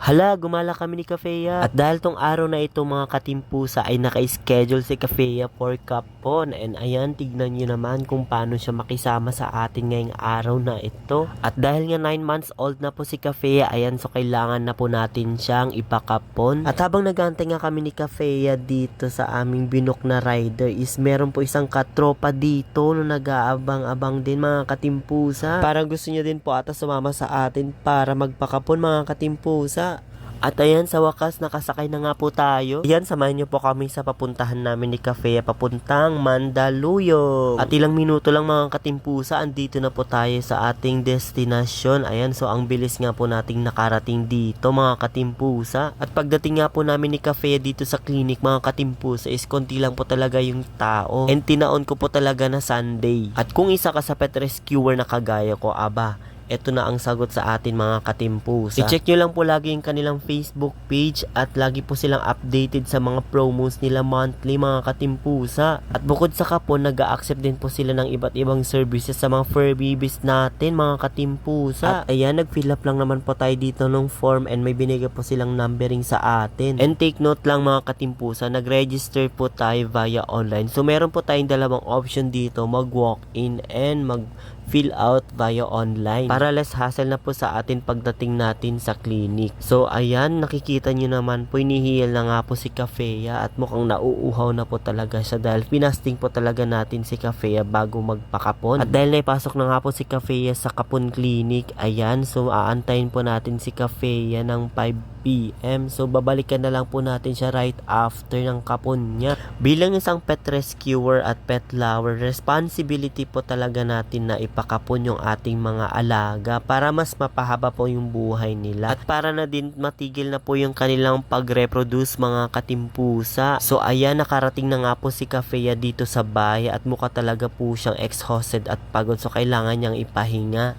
Hala, gumala kami ni Kafeya. At dahil tong araw na ito mga katimpusa ay naka-schedule si Kafeya for kapon. And ayan, tignan nyo naman kung paano siya makisama sa atin ngayong araw na ito. At dahil nga 9 months old na po si Kafeya, ayan, so kailangan na po natin siyang ipakapon. At habang nagantay nga kami ni Kafeya dito sa aming binok na rider is meron po isang katropa dito no nag-aabang-abang din mga katimpusa. Parang gusto niya din po ata sumama sa atin para magpakapon mga katimpusa. At ayan, sa wakas, nakasakay na nga po tayo. Ayan, samahan niyo po kami sa papuntahan namin ni Cafe papuntang Mandaluyong. At ilang minuto lang mga katimpusa, andito na po tayo sa ating destinasyon. Ayan, so ang bilis nga po nating nakarating dito mga katimpusa. At pagdating nga po namin ni Cafe dito sa clinic mga katimpusa is konti lang po talaga yung tao. And tinaon ko po talaga na Sunday. At kung isa ka sa pet rescuer na kagaya ko, aba, ito na ang sagot sa atin mga katimpusa. I-check nyo lang po lagi yung kanilang Facebook page at lagi po silang updated sa mga promos nila monthly mga katimpusa. At bukod sa kapon, nag accept din po sila ng iba't ibang services sa mga fur babies natin mga katimpusa. At ayan, nag-fill up lang naman po tayo dito ng form and may binigay po silang numbering sa atin. And take note lang mga katimpusa, nag-register po tayo via online. So meron po tayong dalawang option dito, mag-walk-in and mag fill out via online para less hassle na po sa atin pagdating natin sa clinic. So ayan, nakikita nyo naman po inihiyal na nga po si Kafeya at mukhang nauuhaw na po talaga siya dahil pinasting po talaga natin si Kafeya bago magpakapon. At dahil naipasok na nga po si Kafeya sa Kapon Clinic, ayan, so aantayin po natin si Kafeya ng 5 p.m. So babalikan na lang po natin siya right after ng kapon niya. Bilang isang pet rescuer at pet lover, responsibility po talaga natin na ipakapon yung ating mga alaga para mas mapahaba po yung buhay nila. At para na din matigil na po yung kanilang pag-reproduce mga katimpusa. So ayan, nakarating na nga po si Kafeya dito sa bahay at mukha talaga po siyang exhausted at pagod so kailangan niyang ipahinga.